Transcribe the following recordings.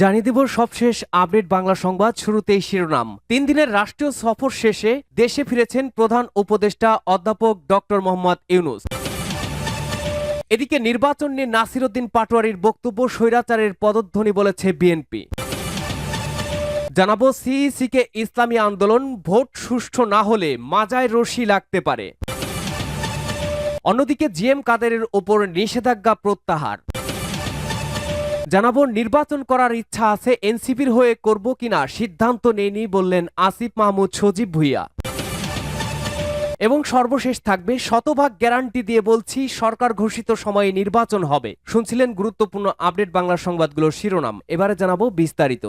জানিয়ে দেব সবশেষ আপডেট বাংলা সংবাদ শুরুতেই শিরোনাম। তিন দিনের রাষ্ট্রীয় সফর শেষে দেশে ফিরেছেন প্রধান উপদেষ্টা অধ্যাপক ডক্টর মোহাম্মদ ইউনুস। এদিকে নির্বাচন নিয়ে নাসিরুদ্দিন পাটোয়ারির বক্তব্য স্বৈরাচারের পদধ্বনি বলেছে বিএনপি। জানাব সিইসিকে ইসলামী আন্দোলন, ভোট সুষ্ঠু না হলে মাজায় রশি লাগতে পারে। অন্যদিকে জিএম কাদেরের ওপর নিষেধাজ্ঞা প্রত্যাহার। জানাব, নির্বাচন করার ইচ্ছা আছে এনসিপির হয়ে করব কিনা? সিদ্ধান্ত নেয়নি বললেন আসিফ মাহমুদ সজীব ভুইয়া। এবং সর্বশেষ থাকবে শতভাগ গ্যারান্টি দিয়ে বলছি, সরকার ঘোষিত সময়ে নির্বাচন হবে। শুনছিলেন গুরুত্বপূর্ণ আপডেট বাংলা সংবাদগুলোর শিরোনাম। এবারে জানাব বিস্তারিত।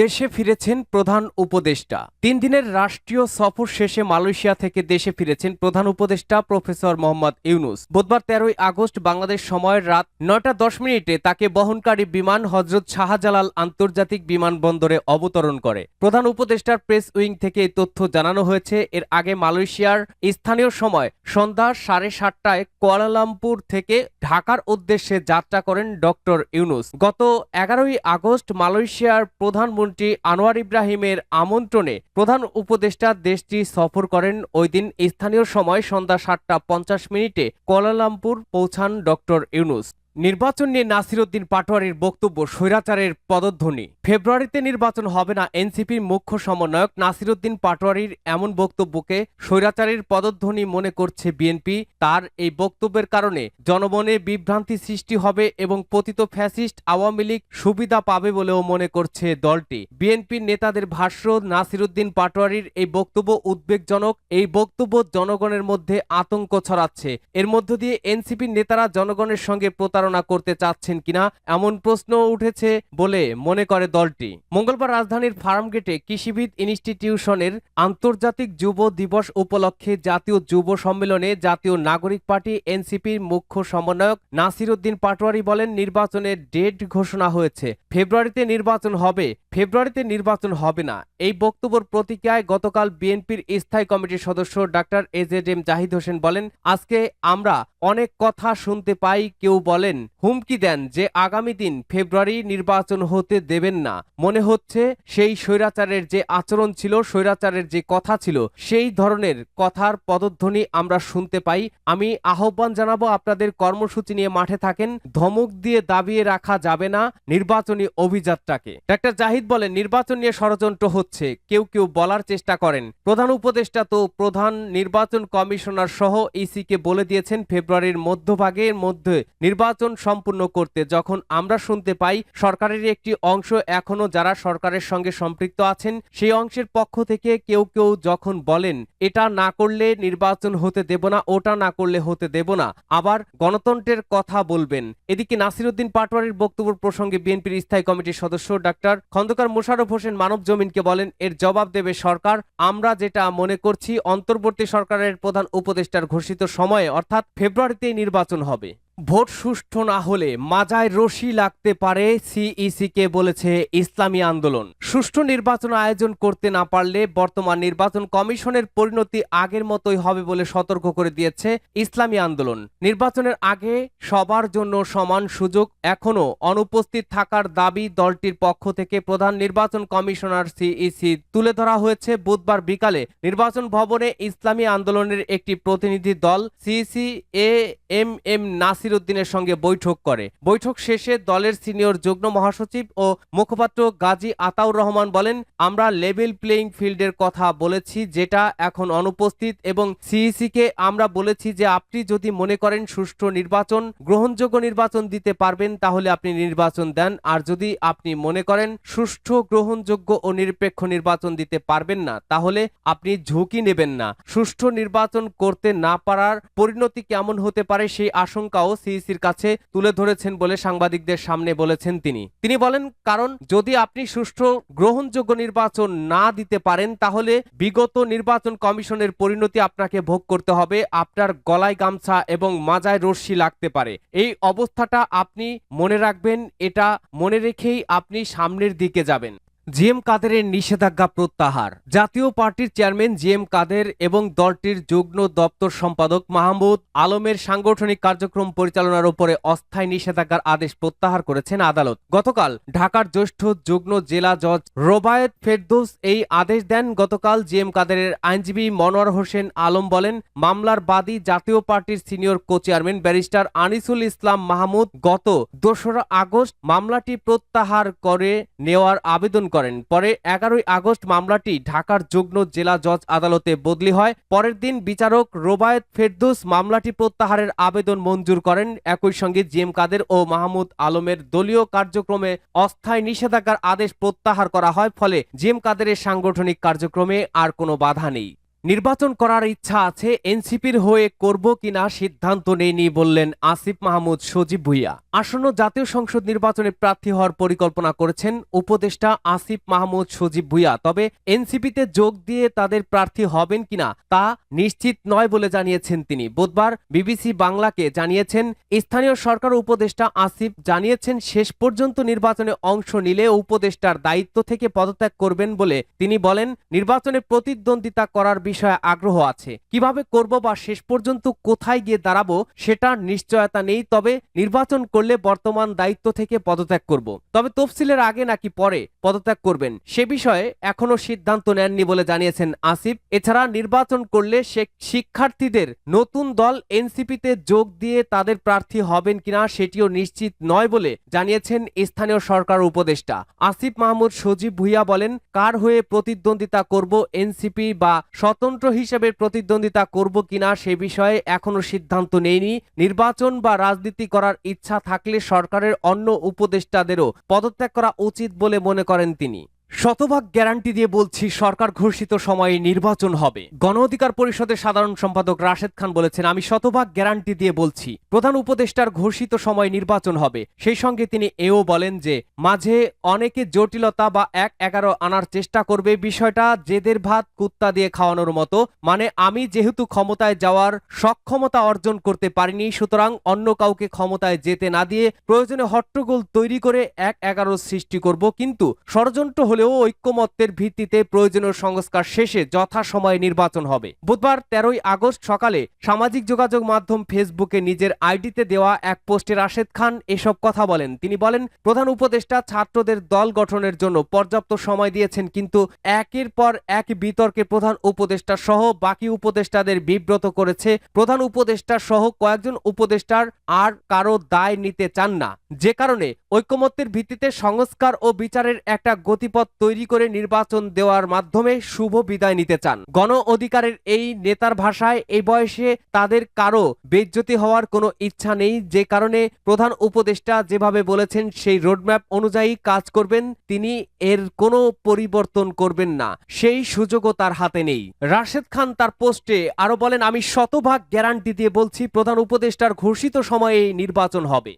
দেশে ফিরেছেন প্রধান উপদেষ্টা। তিন দিনের রাষ্ট্রীয় সফর শেষে মালয়েশিয়া থেকে দেশে ফিরেছেন প্রধান উপদেষ্টা প্রফেসর মোহাম্মদ ইউনুস। বুধবার তেরোই আগস্ট বাংলাদেশ সময়ের রাত নয়টা দশ মিনিটে তাকে বহনকারী বিমান হজরত শাহজালাল আন্তর্জাতিক বিমানবন্দরে অবতরণ করে। প্রধান উপদেষ্টার প্রেস উইং থেকে এই তথ্য জানানো হয়েছে, এর আগে মালয়েশিয়ার স্থানীয় সময় সন্ধ্যা সাড়ে সাতটায় কোয়ালালামপুর থেকে ঢাকার উদ্দেশ্যে যাত্রা করেন ডক্টর ইউনুস। গত এগারোই আগস্ট মালয়েশিয়ার প্রধানমন্ত্রী আনোয়ার ইব্রাহিমের আমন্ত্রণে প্রধান উপদেষ্টা দেশটি সফর করেন। ওই দিন স্থানীয় সময় সন্ধ্যা সাতটা পঞ্চাশ মিনিটে কোয়ালালামপুর পৌঁছান ডক্টর ইউনুস। নির্বাচন নিয়ে নাসিরুদ্দিন পাটোয়ারির বক্তব্য স্বৈরাচারের পদধ্বনি। ফেব্রুয়ারিতে নির্বাচন হবে না এনসিপির মুখ্য সমন্বয়ক নাসিরুদ্দিন পাটোয়ারির এমন বক্তব্যকে স্বৈরাচারের পদধ্বনি মনে করছে বিএনপি। তার এই বক্তব্যের কারণে জনমনে বিভ্রান্তি সৃষ্টি হবে এবং পতিত ফ্যাসিস্ট আওয়ামী লীগ সুবিধা পাবে বলেও মনে করছে দলটি। বিএনপির নেতাদের ভাষ্য, নাসিরুদ্দিন পাটোয়ারির এই বক্তব্য উদ্বেগজনক। এই বক্তব্য জনগণের মধ্যে আতঙ্ক ছড়াচ্ছে। এর মধ্য দিয়ে এনসিপির নেতারা জনগণের সঙ্গে প্রতারণা করতে চাচ্ছেন কিনা এমন প্রশ্ন উঠেছে বলে মনে করে দলটি। মঙ্গলবার রাজধানীর ফার্মগেটে কৃষিবিদ ইনস্টিটিউশনের আন্তর্জাতিক যুব দিবস উপলক্ষে জাতীয় যুব সম্মেলনে জাতীয় নাগরিক পার্টি এনসিপির মুখ্য সমন্বয়ক নাসির উদ্দিন পাটোয়ারি বলেন, নির্বাচনের ডেট ঘোষণা হয়েছে। ফেব্রুয়ারিতে নির্বাচন হবে। ফেব্রুয়ারিতে নির্বাচন হবে না। এই বক্তব্যের প্রতিক্রিয়ায় গতকাল বিএনপির স্থায়ী কমিটির সদস্য doctor A Z M Zahid Hossain বলেন, আজকে আমরা অনেক কথা শুনতে পাই, কেউ বলেন, হুমকি দেন যে আগামী দিন ফেব্রুয়ারি নির্বাচন হতে দেবেন না। মনে হচ্ছে সেই স্বৈরাচারের যে আচরণ ছিল, স্বৈরাচারের যে কথা ছিল, সেই ধরনের কথার পদধ্বনি আমরা শুনতে পাই। আমি আহ্বান জানাব, আপনাদের কর্মসূচি নিয়ে মাঠে থাকেন, ধমক দিয়ে দাবিয়ে রাখা যাবে না নির্বাচনী অভিযাত্রাকে। ডাক্তার জাহিদ বলেন, নির্বাচন নিয়ে ষড়যন্ত্র হচ্ছে, কেউ কেউ বলার চেষ্টা করেন। প্রধান উপদেষ্টা তো প্রধান নির্বাচন কমিশনার সহ ইসিকে বলে দিয়েছেন ফেব্রুয়ারির মধ্যভাগের মধ্যে নির্বাচন সম্পূর্ণ করতে যখন আমরা শুনতে পাই, সরকারের একটি অংশ এখনও যারা সরকারের সঙ্গে সম্পৃক্ত আছেন, সেই অংশের পক্ষ থেকে কেউ কেউ যখন বলেন, এটা না করলে নির্বাচন হতে দেব না, ওটা না করলে হতে দেব না। আবার গণতন্ত্রের কথা বলবেন। এদিকে নাসিরুদ্দিন পাটোয়ারির বক্তব্য প্রসঙ্গে বিএনপির স্থায়ী কমিটির সদস্য ডাক্তার খন্দকার মোশাররফ হোসেন মানব জমিনকে বলেন, এর জবাব দেবে সরকার। আমরা যেটা মনে করছি, অন্তর্বর্তী সরকারের প্রধান উপদেষ্টার ঘোষিত সময়ে, অর্থাৎ ফেব্রুয়ারিতেই নির্বাচন হবে। ভোট সুষ্ঠু না হলে মাজায় রশি লাগতে পারে সিইসিকে বলেছে ইসলামী আন্দোলন। সুষ্ঠু নির্বাচন আয়োজন করতে না পারলে বর্তমান নির্বাচন কমিশনের পরিণতি আগের মতোই হবে বলে সতর্ক করে দিয়েছে ইসলামী আন্দোলন। নির্বাচনের আগে সবার জন্য সমান সুযোগ এখনও অনুপস্থিত থাকার দাবি দলটির পক্ষ থেকে প্রধান নির্বাচন কমিশনার সিইসি। তুলে ধরা হয়েছে বুধবার বিকালে নির্বাচন ভবনে ইসলামী আন্দোলনের একটি প্রতিনিধি দল CEC, A M M Nasir উদ্দিনের সঙ্গে বৈঠক করে। বৈঠক শেষে দলের সিনিয়র যুগ্ম মহাসচিব ও মুখপাত্র গাজী আতাউর রহমান বলেন, আমরা লেভেল প্লেইং ফিল্ডের কথা বলেছি যেটা এখন অনুপস্থিত এবং সিইসি কে আমরা বলেছি যে আপনি যদি মনে করেন সুষ্ঠু নির্বাচন, গ্রহণযোগ্য নির্বাচন দিতে পারবেন তাহলে আপনি নির্বাচন দেন। আর যদি আপনি মনে করেন সুষ্ঠু, গ্রহণযোগ্য ও নিরপেক্ষ নির্বাচন দিতে পারবেন না, তাহলে আপনি ঝুঁকি নেবেন না। সুষ্ঠু নির্বাচন করতে না পারার পরিণতি কেমন হতে পারে সেই আশঙ্কাও সিইসির কাছে তুলে ধরেছেন বলে সাংবাদিকদের সামনে বলেছেন তিনি। তিনি বলেন, কারণ যদি আপনি সুষ্ঠু গ্রহণযোগ্য নির্বাচন না দিতে পারেন, তাহলে বিগত নির্বাচন কমিশনের পরিণতি আপনাকে ভোগ করতে হবে, আপনার গলায় গামছা এবং মাজায় রশ্মি লাগতে পারে। এই অবস্থাটা আপনি মনে রাখবেন, এটা মনে রেখেই আপনি সামনের দিকে যাবেন। জি এম কাদেরের নিষেধাজ্ঞা প্রত্যাহার। জাতীয় পার্টির চেয়ারম্যান জি এম কাদের এবং দলটির যুগ্ম দপ্তর সম্পাদক মাহমুদ আলমের সাংগঠনিক কার্যক্রম পরিচালনার উপরে অস্থায়ী নিষেধাজ্ঞার আদেশ প্রত্যাহার করেছেন আদালত। গতকাল ঢাকার জ্যেষ্ঠ যুগ্ম জেলা জজ রোবায়েত ফেরদৌস এই আদেশ দেন। গতকাল জি এম কাদেরের আইনজীবী মনোয়ার হোসেন আলম বলেন, মামলার বাদী জাতীয় পার্টির senior co chairman barrister Anisul Islam Mahmud গত দোসরা আগস্ট মামলাটি প্রত্যাহার করে নেওয়ার আবেদন করেন। পরে এগারোই আগস্ট মামলাটি ঢাকার যুগ্ম জেলা জজ আদালতে বদলি হয়। পরের দিন বিচারক রোবায়ত ফেরদুস মামলাটি প্রত্যাহারের আবেদন মঞ্জুর করেন। একই সঙ্গে জি এম কাদের ও মাহমুদ আলমের দলীয় কার্যক্রমে অস্থায়ী নিষেধাজ্ঞার আদেশ প্রত্যাহার করা হয়। ফলে জি এম কাদেরের সাংগঠনিক কার্যক্রমে আর কোনো বাধা নেই। নির্বাচন করার ইচ্ছা আছে, এনসিপির হয়ে করব কিনা সিদ্ধান্ত নেইনি বললেন আসিফ মাহমুদ সজীব ভুইয়া। আসন্ন জাতীয় সংসদ নির্বাচনে প্রার্থী হওয়ার পরিকল্পনা করেছেন উপদেষ্টা আসিফ মাহমুদ সজীব ভুইয়া। তবে এনসিপিতে যোগ দিয়ে তাদের প্রার্থী হবেন কিনা তা নিশ্চিত নয় বলে জানিয়েছেন তিনি। বুধবার বিবিসি বাংলাকে জানিয়েছেন, স্থানীয় সরকার উপদেষ্টা আসিফ জানিয়েছেন, শেষ পর্যন্ত নির্বাচনে অংশ নিলে উপদেষ্টার দায়িত্ব থেকে পদত্যাগ করবেন বলে তিনি বলেন, নির্বাচনে প্রতিদ্বন্দ্বিতা করার বিষয়ে আগ্রহ আছে। কীভাবে করব বা শেষ পর্যন্ত কোথায় গিয়ে দাঁড়াবো সেটার নিশ্চয়তা নেই, তবে নির্বাচন করলে বর্তমান দায়িত্ব থেকে পদত্যাগ করব। তবে তফসিলের আগে নাকি পরে পদত্যাগ করবেন, সে বিষয়ে এখনও সিদ্ধান্ত নেননি বলে জানিয়েছেন আসিফ। এছাড়া নির্বাচন করলে সে শিক্ষার্থীদের নতুন দল এনসিপিতে যোগ দিয়ে তাদের প্রার্থী হবেন কিনা সেটিও নিশ্চিত নয় বলে জানিয়েছেন স্থানীয় সরকার উপদেষ্টা। আসিফ মাহমুদ সজীব ভুইয়া বলেন, কার হয়ে প্রতিদ্বন্দ্বিতা করব এনসিপি বা স্বতন্ত্র হিসেবে প্রতিদ্বন্দ্বিতা করব কিনা সে বিষয়ে এখনও সিদ্ধান্ত নেইনি নির্বাচন বা রাজনীতি করার ইচ্ছা থাকলে সরকারের অন্য উপদেষ্টাদেরও পদত্যাগ করা উচিত বলে মনে করেন তিনি। শতভাগ গ্যারান্টি দিয়ে বলছি সরকার ঘোষিত সময়ে নির্বাচন হবে। গণ অধিকার পরিষদের সাধারণ সম্পাদক রাশেদ খান বলেছেন, আমি শতভাগ গ্যারান্টি দিয়ে বলছি, প্রধান উপদেষ্টার ঘোষিত সময় নির্বাচন হবে। সেই সঙ্গে তিনি এও বলেন যে, মাঝে অনেকে জটিলতা বা এক এগারো আনার চেষ্টা করবে বিষয়টা জেদের ভাত কুত্তা দিয়ে খাওয়ানোর মতো। মানে আমি যেহেতু ক্ষমতায় যাওয়ার সক্ষমতা অর্জন করতে পারিনি, সুতরাং অন্য কাউকে ক্ষমতায় যেতে না দিয়ে প্রয়োজনে হট্টগোল তৈরি করে এক এগারো সৃষ্টি করব। কিন্তু ষড়যন্ত্র হলেও ঐক্যমত্যের ভিত্তিতে প্রয়োজনীয় সংস্কার শেষে যথাসময়ে নির্বাচন হবে। বুধবার তেরোই আগস্ট সকালে সামাজিক যোগাযোগ মাধ্যম ফেসবুকে নিজের আইডিতে দেওয়া এক পোস্টে রাশেদ খান এসব কথা বলেন। তিনি বলেন, প্রধান উপদেষ্টা ছাত্রদের দল গঠনের জন্য পর্যাপ্ত সময় দিয়েছেন, কিন্তু একের পর এক বিতর্কে প্রধান উপদেষ্টা সহ বাকি উপদেষ্টাদের বিব্রত করেছে। প্রধান উপদেষ্টা সহ কয়েকজন উপদেষ্টার আর কারও দায় নিতে চান না। যে কারণে ঐক্যমত্যের ভিত্তিতে সংস্কার ও বিচারের একটা গতিপথ তৈরি করে নির্বাচন দেওয়ার মাধ্যমে শুভ বিদায় নিতে চান। গণ অধিকারের এই নেতার ভাষায় এই বয়সে তাদের কারও বেজ্জতি হওয়ার কোনো ইচ্ছা নেই। যে কারণে প্রধান উপদেষ্টা যেভাবে বলেছেন, সেই রোডম্যাপ অনুযায়ী কাজ করবেন, তিনি এর কোনো পরিবর্তন করবেন না। সেই সুযোগও তার হাতে নেই। রাশেদ খান তার পোস্টে আরও বলেন, আমি শতভাগ গ্যারান্টি দিয়ে বলছি, প্রধান উপদেষ্টার ঘোষিত সময়ে নির্বাচন হবে।